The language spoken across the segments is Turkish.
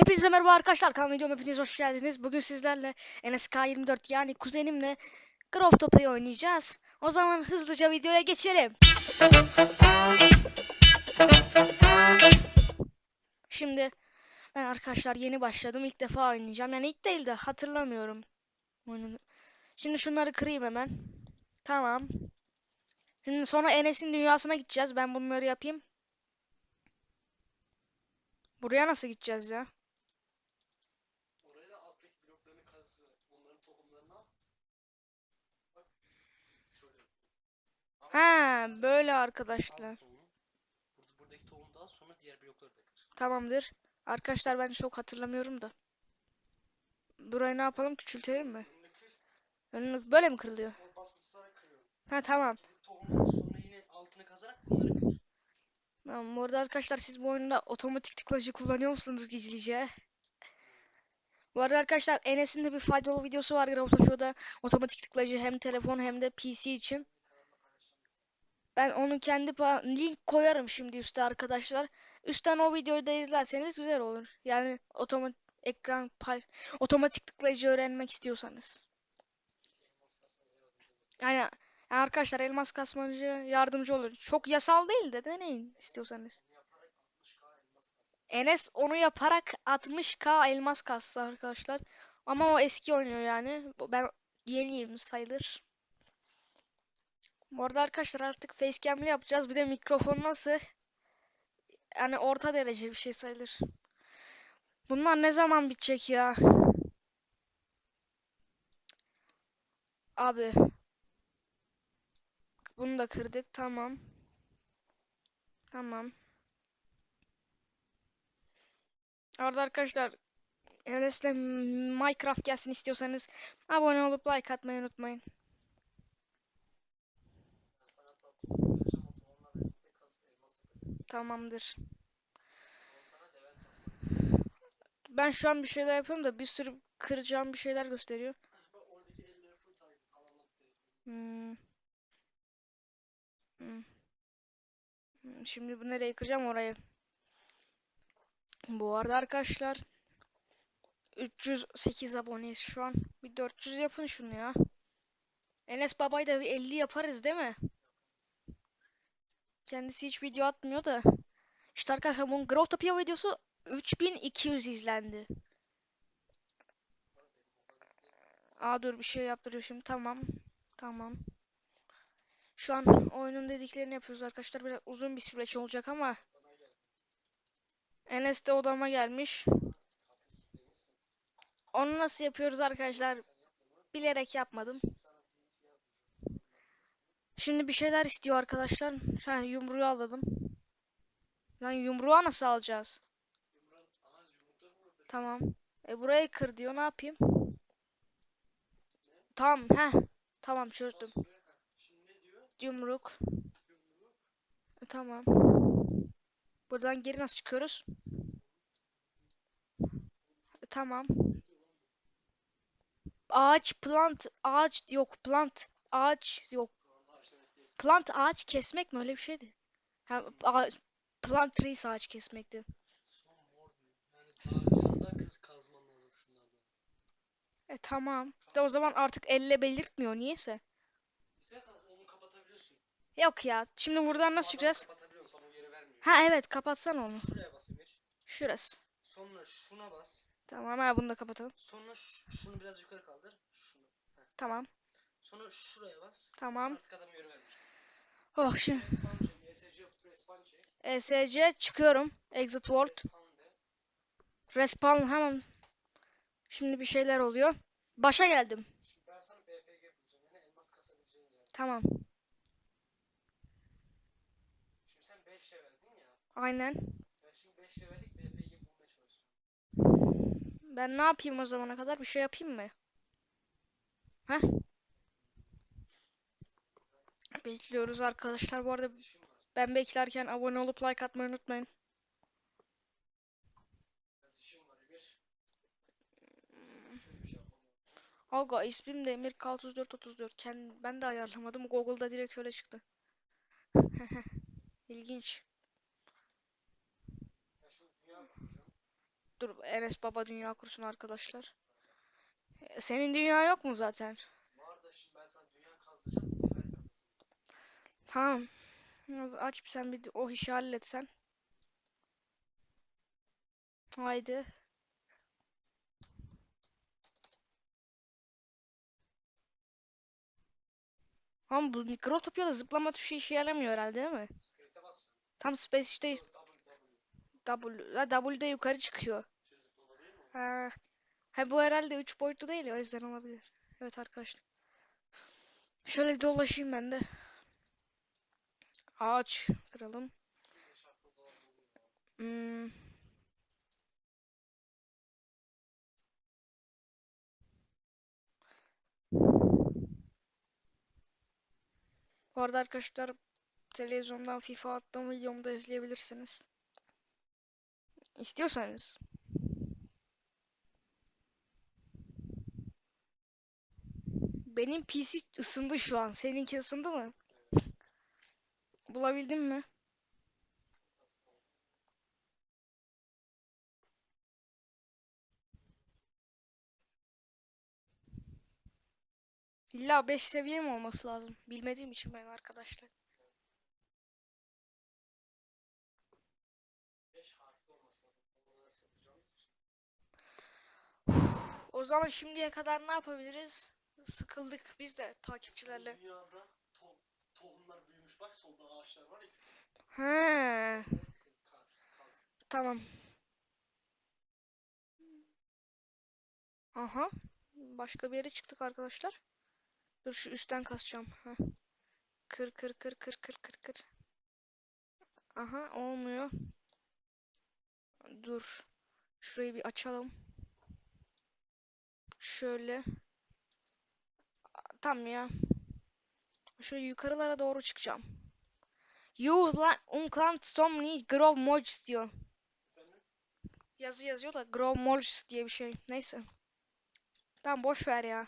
Hepinize merhaba arkadaşlar. Kanalıma videoma hepiniz hoş geldiniz. Bugün sizlerle NSK24 yani kuzenimle Grove Topa'yı oynayacağız. O zaman hızlıca videoya geçelim. Şimdi ben arkadaşlar yeni başladım. İlk defa oynayacağım. Yani ilk değil de hatırlamıyorum. Şimdi şunları kırayım hemen. Tamam. Şimdi sonra Enes'in dünyasına gideceğiz. Ben bunları yapayım. Buraya nasıl gideceğiz ya? Oraya da alttaki bloklarını kazı. Onların tohumlarını al. Bak. Şöyle. Ama Ha, böyle al arkadaşlar. Burada, buradaki tohumu da al sonra diğer blokları da kır. Tamamdır. Arkadaşlar ben çok hatırlamıyorum da. Burayı ne yapalım? Küçültelim mi? Önünü böyle mi kırılıyor? Ha tamam. Gidip tohumu al sonra yine altını kazarak bunları kır. Tamam. Bu arada arkadaşlar siz bu oyunda otomatik tıklacı kullanıyor musunuz gizlice? Bu arada arkadaşlar Enes'in de bir faydalı videosu var Grafotopio'da. Otomatik tıklacı hem telefon hem de PC için. Ben onun kendi link koyarım şimdi üstte arkadaşlar. Üstten o videoyu da izlerseniz güzel olur. Yani otomatik ekran pay otomatik tıklayıcı öğrenmek istiyorsanız. Yani arkadaşlar elmas kasmacı yardımcı olur. Çok yasal değil de deneyin istiyorsanız. Enes onu yaparak 60k elmas kastı arkadaşlar. Ama o eski oynuyor yani. Ben yeniyim sayılır. Bu arada arkadaşlar artık facecam'li yapacağız. Bir de mikrofon nasıl? Yani orta derece bir şey sayılır. Bunlar ne zaman bitecek ya? Abi. Bunu da kırdık. Tamam. Tamam. Arada arkadaşlar Enes'le Minecraft gelsin istiyorsanız abone olup like atmayı unutmayın. Tamamdır. Ben şu an bir şeyler yapıyorum da bir sürü kıracağım bir şeyler gösteriyor. Hmm. Hmm. Hmm, Şimdi bu nereye kıracağım orayı. Bu arada arkadaşlar 308 aboneyiz şu an. Bir 400 yapın şunu ya. Enes Baba'yı da bir 50 yaparız değil mi? Kendisi hiç video atmıyor da. İşte arkadaşlar bunun Growtopia videosu 3200 izlendi. Aa dur bir şey yaptırıyor şimdi. Tamam. Tamam. Şu an oyunun dediklerini yapıyoruz arkadaşlar. Biraz uzun bir süreç olacak ama. Enes de odama gelmiş. Onu nasıl yapıyoruz arkadaşlar? Bilerek yapmadım. Şimdi bir şeyler istiyor arkadaşlar. Yani yumruğu alalım. Lan yumruğu nasıl alacağız? Tamam. E burayı kır diyor. Ne yapayım? Tamam. Heh. Tamam çözdüm. Yumruk. E, tamam. Buradan geri nasıl çıkıyoruz? Tamam. Ağaç, plant, ağaç yok, plant, ağaç yok. Plant ağaç kesmek mi öyle bir şeydi? Ha, ağaç, plant trees ağaç kesmekti. E tamam. De o zaman artık elle belirtmiyor niyeyse. İstersen onu kapatabiliyorsun. Yok ya. Şimdi buradan nasıl çıkacağız? Ha evet kapatsan onu. Şuraya bas Emir. Şurası. Sonra şuna bas. Tamam ha bunu da kapatalım. Sonra şunu biraz yukarı kaldır. Şunu. Heh. Tamam. Sonra şuraya bas. Tamam. Artık adam yeri vermiş. Oh şimdi. ESC. ESC çıkıyorum. Exit world. Respawn hemen. Şimdi bir şeyler oluyor. Başa geldim. Tamam. Şimdi sen 5 leverdin ya. Aynen. Ben şimdi 5 levellik BFG bulmaya çalışacağım. Ben ne yapayım o zamana kadar? Bir şey yapayım mı? Heh. Bekliyoruz arkadaşlar. Bu arada ben beklerken abone olup like atmayı unutmayın. Aga ismim de Emir K3434. Kend ben de ayarlamadım. Google'da direkt öyle çıktı. İlginç. Ben şimdi dünya kuracağım. Dur Enes Baba dünya kursun arkadaşlar. Senin dünya yok mu zaten? Var da şimdi ben sana dünya kazdıracağım. Evvel kasasın. Tamam. Aç bir sen bir o işi hallet sen. Haydi. Ama bu Mikrotopya'da zıplama tuşu işe yaramıyor herhalde değil mi? Tam Space işte W, W'de yukarı çıkıyor. Şey zıplama değil mi? o? Ha. Ha bu herhalde 3 boyutlu değil ya, o yüzden olabilir. Evet arkadaşlar. Şöyle dolaşayım ben de. Ağaç kıralım. Hmm. Bu arada arkadaşlar televizyondan FIFA attığım videomu da izleyebilirsiniz. İstiyorsanız. Benim PC ısındı şu an. Seninki ısındı mı? Bulabildin mi? İlla 5 seviye mi olması lazım? Bilmediğim için ben arkadaşlar. O zaman şimdiye kadar ne yapabiliriz? Sıkıldık biz de takipçilerle. Dünyada to tohumlar büyümüş. Bak solda ağaçlar var ya. He, tamam. Aha. Başka bir yere çıktık arkadaşlar. Dur şu üstten kasacağım. Heh. Kır kır kır kır kır kır kır. Aha olmuyor. Dur. Şurayı bir açalım. Şöyle. Tamam ya. Şöyle yukarılara doğru çıkacağım. You unklant somni grov moj diyor. Efendim? Yazı yazıyor da grov moj diye bir şey. Neyse. Tamam boş ver ya.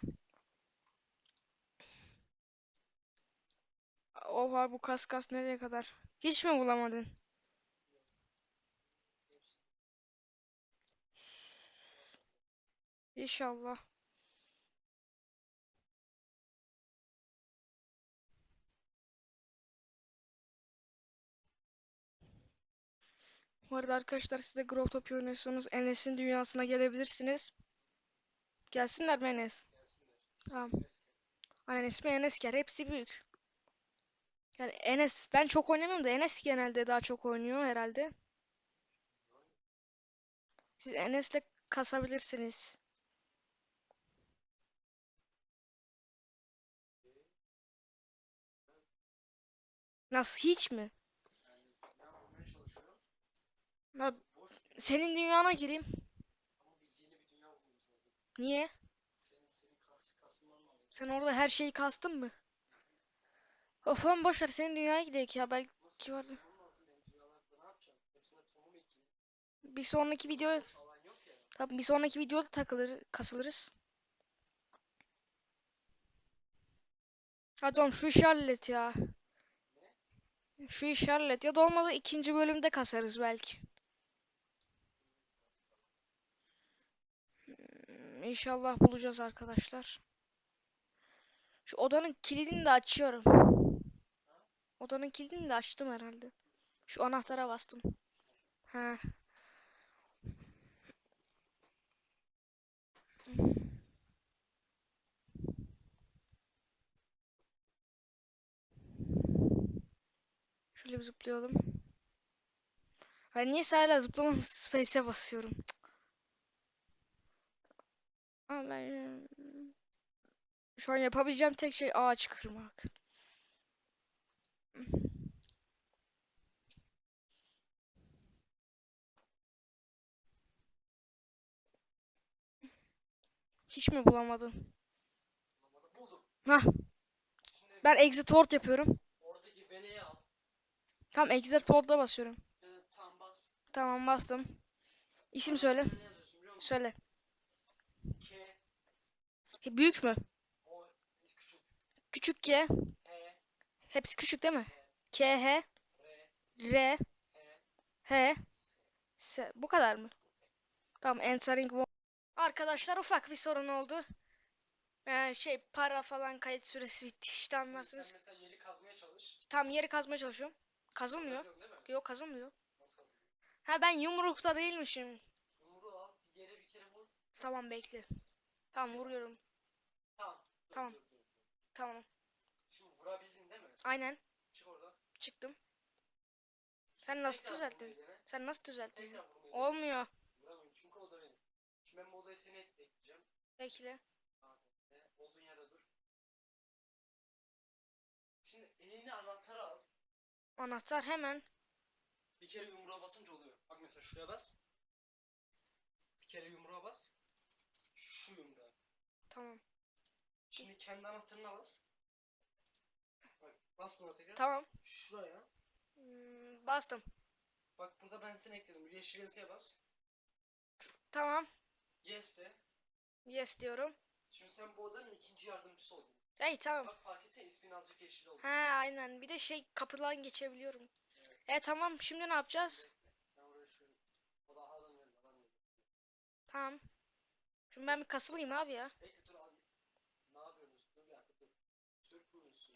Oha bu kas kas nereye kadar? Hiç mi bulamadın? İnşallah. Bu arada arkadaşlar siz de Growtopia oynuyorsanız Enes'in dünyasına gelebilirsiniz. Gelsinler mi Enes? Gelsinler. Tamam. İsmi Enesker. Hepsi büyük. Yani Enes ben çok oynamıyorum da Enes genelde daha çok oynuyor herhalde. Siz Enes'le kasabilirsiniz. Nasıl hiç mi? Yani ne yapmaya çalışıyor? Ya, senin dünyana gireyim. Dünya. Niye? Senin senin kas. Sen orada her şeyi kastın mı? Of oğlum boş ver senin dünyaya gidelim ya belki ekeyim. bir sonraki video tabii bir sonraki videoda takılır kasılırız. Hadi oğlum şu işi hallet ya. Şu işi hallet ya da olmadı ikinci bölümde kasarız belki. Hmm, İnşallah bulacağız arkadaşlar. Şu odanın kilidini de açıyorum. Odanın kilidini de açtım herhalde. Şu anahtara bastım. Ha. Şöyle bir zıplayalım. Ben niye hala zıplama space'e basıyorum? Ama ben şu an yapabileceğim tek şey ağaç kırmak. Hiç mi bulamadın? Bulamadım. Buldum. Hah. Ben exit word yapıyorum. oradaki veneyi al. Tamam exit word'a basıyorum. Evet, tam bas. Tamam bastım. İsim söyle. Söyle. He, Büyük mü? O, küçük, Küçük K. H, Hepsi küçük değil mi? K, H, R, R, H, H, S. Bu kadar mı? Tamam entering wo- Arkadaşlar ufak bir sorun oldu. Ee, şey para falan kayıt süresi bitti işte anlarsınız. Sen mesela yeri kazmaya çalış. Tam yeri kazmaya çalışıyorum. Kazılmıyor. Yok kazılmıyor. Nasıl kazılıyor? Ha ben yumrukta değilmişim. Yumruğu al. Bir yere bir kere vur. Tamam bekle. Tamam vuruyorum. Tamam. Tamam. Şimdi vurabildin değil mi? Aynen. Çık oradan. Çıktım. Sen nasıl Tekrar düzelttin? vurmayı dene. Sen nasıl düzelttin? Tekrar vurmayı dene. Olmuyor. Vuramıyorum çünkü o da benim. Şimdi ben bu odayı seni ekleyeceğim. Bekle. ATT. Olduğun yerde dur. Şimdi elini anahtarı al. Anahtar hemen. Bir kere yumruğa basınca oluyor. Bak mesela şuraya bas. Bir kere yumruğa bas. Şu yumruğa. Tamam. Şimdi kendi anahtarına bas. Bak bas buna tekrar. Tamam. Şuraya. Hmm, bastım. Bak burada ben seni ekledim. Yeşil yazıya bas. Tamam. Yes de. Yes diyorum. Şimdi sen bu odanın ikinci yardımcısı oldun. Hey tamam. Bak fark etsene ismin azıcık yeşil oldu. Ha aynen. Bir de şey kapıdan geçebiliyorum. E tamam. Şimdi ne yapacağız? Tamam. Şimdi ben bir kasılayım abi ya. Bekle dur al. Ne yapıyorsunuz? Dur bir dakika dur. Türk müsün?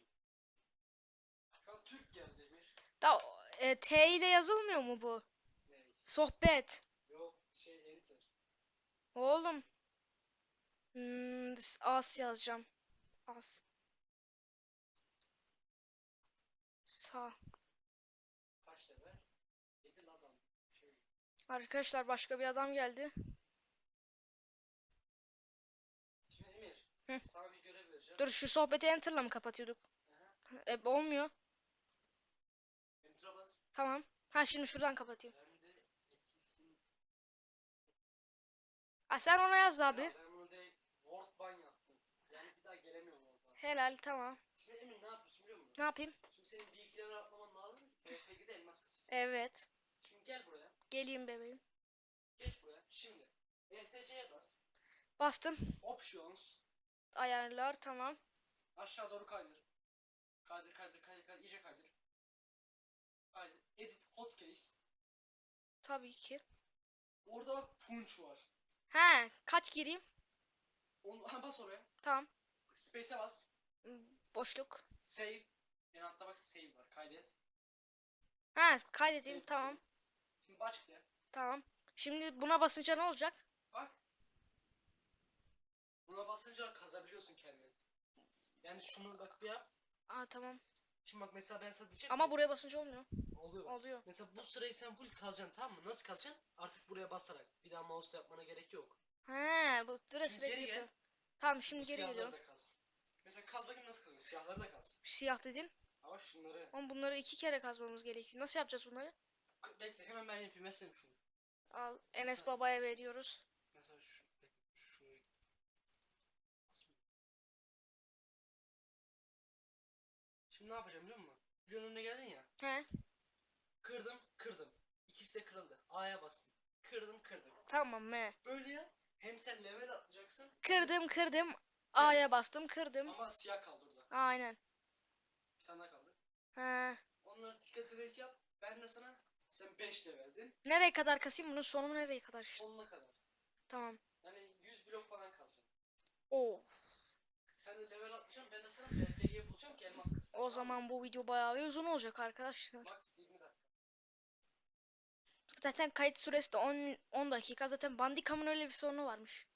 Şu an Türk geldi Emir. Da e, T ile yazılmıyor mu bu? Ne? Sohbet. Yok şey enter. Oğlum. Hmm, as yazacağım. As. Sağ. Kaç level? 7 adam. Şey. Arkadaşlar başka bir adam geldi. Şimdi Emir. Hı. Sana bir görev vereceğim. Dur şu sohbeti enter'la mı kapatıyorduk? E, olmuyor. Tamam. Ha şimdi şuradan kapatayım. Ha sen ona yaz Ya abi. ben bunu direkt word ban yaptım. Yani bir daha gelemiyorum oradan. Helal tamam. Şimdi Emir ne yapıyorsun biliyor musun? Ne yapayım? Şimdi senin bir iki level atlaman lazım. BFG'de elmas kısısı. Evet. Şimdi gel buraya. Geleyim bebeğim. Geç buraya. Şimdi. ESC'ye bas. Bastım. Options. Ayarlar tamam. Aşağı doğru kaydır. Kaydır kaydır kaydır kaydır. iyice. Kaydır. Hotkeys. Tabii ki. Orada bak punch var. He kaç gireyim? Onu, ha, bas oraya. Tamam. Space'e bas. Boşluk. Save. En altta bak save var. Kaydet. Ha kaydedeyim Save tamam. Şimdi başla. Tamam. Şimdi buna basınca ne olacak? Bak. Buna basınca kazabiliyorsun kendini. Yani şunu bak bir yap. Aa tamam. Şimdi bak mesela ben sana diyeceğim Ama buraya basınca olmuyor. Oluyor bak. Oluyor. Mesela bu sırayı sen full kazacaksın tamam mı? Nasıl kazacaksın? Artık buraya basarak. Bir daha mouse'la yapmana gerek yok. He bu Şimdi sürekli geri gel. Tamam Bu şimdi geri siyahları geliyorum. da kaz. Mesela kaz bakayım nasıl kazıyorsun. Siyahları da kaz. Siyah dedin. Ama şunları. Ama bunları iki kere kazmamız gerekiyor. Nasıl yapacağız bunları? Bekle hemen ben yapayım. Versene şunu. Al Enes Mesela- babaya veriyoruz. Mesela şu. Şimdi ne yapacağım biliyor musun? Videonun önüne geldin ya. He Kırdım, kırdım. İkisi de kırıldı. A'ya bastım. Kırdım, kırdım. tamam me. Böyle ya. Hem sen level atlayacaksın. Kırdım kırdım. A'ya bastım kırdım. Ama siyah kaldı orada. Aynen. Bir tane daha kaldı. He. Onları dikkat ederek yap. Ben de sana sen 5 leveldin. Nereye kadar kasayım? Bunun sonu nereye kadar? Sonuna kadar. Tamam. Yani 100 blok falan kazacağım. Oo. Sen de level atlayacaksın. Ben de sana BFG bulacağım ki elmas kısmı. O zaman bu video bayağı bir uzun olacak arkadaşlar. Max 20 dakika. Zaten kayıt süresi de 10, 10 dakika. Zaten Bandicam'ın öyle bir sorunu varmış.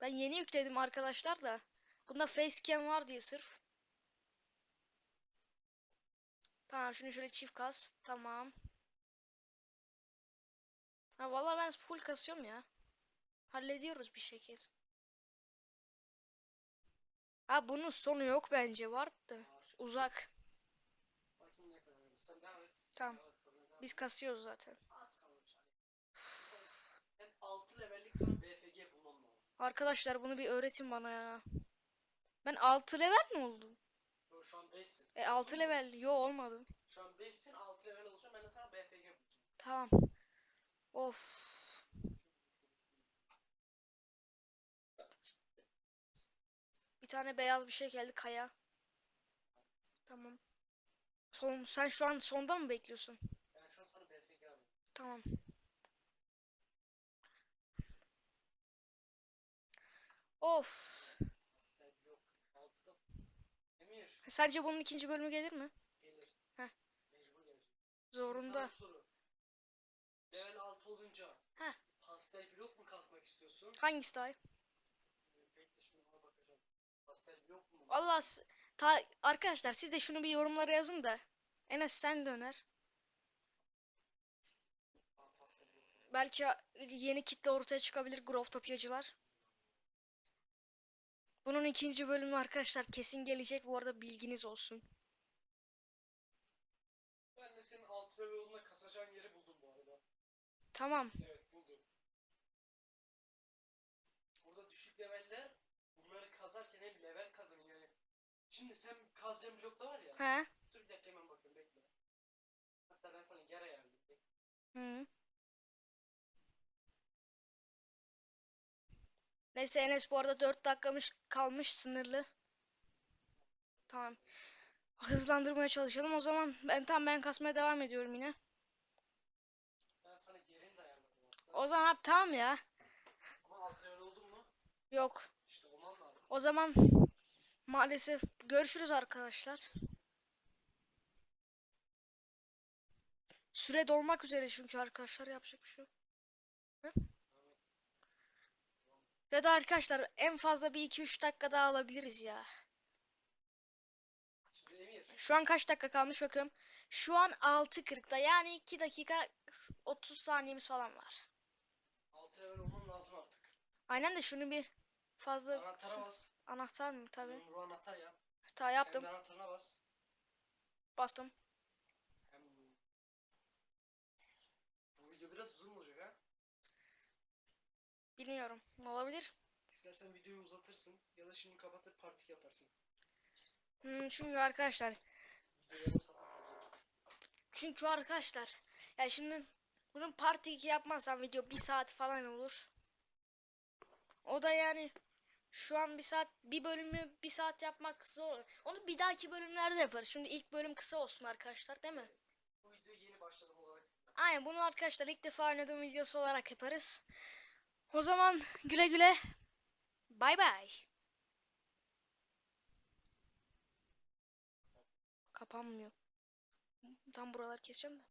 Ben yeni yükledim arkadaşlar da. Bunda facecam var diye sırf. Tamam şunu şöyle çift kas. Tamam. Ha vallahi ben full kasıyorum ya. Hallediyoruz bir şekil. Ha bunun sonu yok bence var da. Var. Uzak. Tamam. Biz kasıyoruz zaten. Az kalmış. Ben 6 levellik sana BFG bulmam lazım. Arkadaşlar bunu bir öğretin bana ya. Ben 6 level mi oldum? Yo, şu an 5'sin. E 6 level. Yo olmadı. Şu an 5'sin 6 level olacağım. Ben de sana BFG bulacağım. Tamam. Of. Bir tane beyaz bir şey geldi kaya. Tamam. Son, sen şu an sonda mı bekliyorsun? Ben şu an sana BFG alayım. Tamam. Of. Sence bunun ikinci bölümü gelir mi? Gelir. Heh. Mecbur gelir. Şimdi Zorunda. Level 6 olunca Heh. pastel blok mu kasmak istiyorsun? Hangisi daha iyi? Bekle şimdi ona bakacağım. Pastel blok mu? Vallahi s- ta arkadaşlar siz de şunu bir yorumlara yazın da. Enes sen de öner. Belki yeni kitle ortaya çıkabilir Growtopyacılar. Bunun ikinci bölümü arkadaşlar kesin gelecek bu arada bilginiz olsun. Ben de senin alt level yolunda kasacağın yeri buldum bu arada. Tamam. Evet buldum. Burada düşük leveller bunları kazarken hem level kazanıyor yani. Şimdi sen kazacağın blokta var ya. He? Dur bir dakika hemen bakıyorum bekle. Hatta ben sana yer ayarlayayım. Hı. Neyse Enes bu arada 4 dakikamız kalmış sınırlı. Tamam. Hızlandırmaya çalışalım. O zaman ben tam ben kasmaya devam ediyorum yine. Ben sana ayarladım hatta. O zaman abi tamam ya. Ama level oldun mu? Yok. İşte olman lazım. O zaman maalesef görüşürüz arkadaşlar. Süre dolmak üzere çünkü arkadaşlar yapacak bir şey yok. Hı? Ya da arkadaşlar en fazla bir 2-3 dakika daha alabiliriz ya. Şu an kaç dakika kalmış bakıyorum. Şu an 6.40'da yani 2 dakika 30 saniyemiz falan var. Alt level olman lazım artık. Aynen de şunu bir fazla Anahtara bas. anahtar mı tabii. Yumruğu anahtar yap. Ta yaptım. Kendi anahtarına bas. Bastım. Hem bu video biraz uzun. Bilmiyorum. Olabilir. İstersen videoyu uzatırsın ya da şimdi kapatıp partik yaparsın. Hmm, çünkü arkadaşlar Video. Çünkü arkadaşlar ya şimdi bunun part 2 yapmazsam video 1 saat falan olur. O da yani şu an bir saat bir bölümü bir saat yapmak zor. Onu bir dahaki bölümlerde yaparız. Şimdi ilk bölüm kısa olsun arkadaşlar değil mi? Bu videoyu yeni başladım olarak. Aynen bunu arkadaşlar ilk defa oynadığım videosu olarak yaparız. O zaman güle güle. Bay bay. Kapanmıyor. Tam buralar keseceğim de.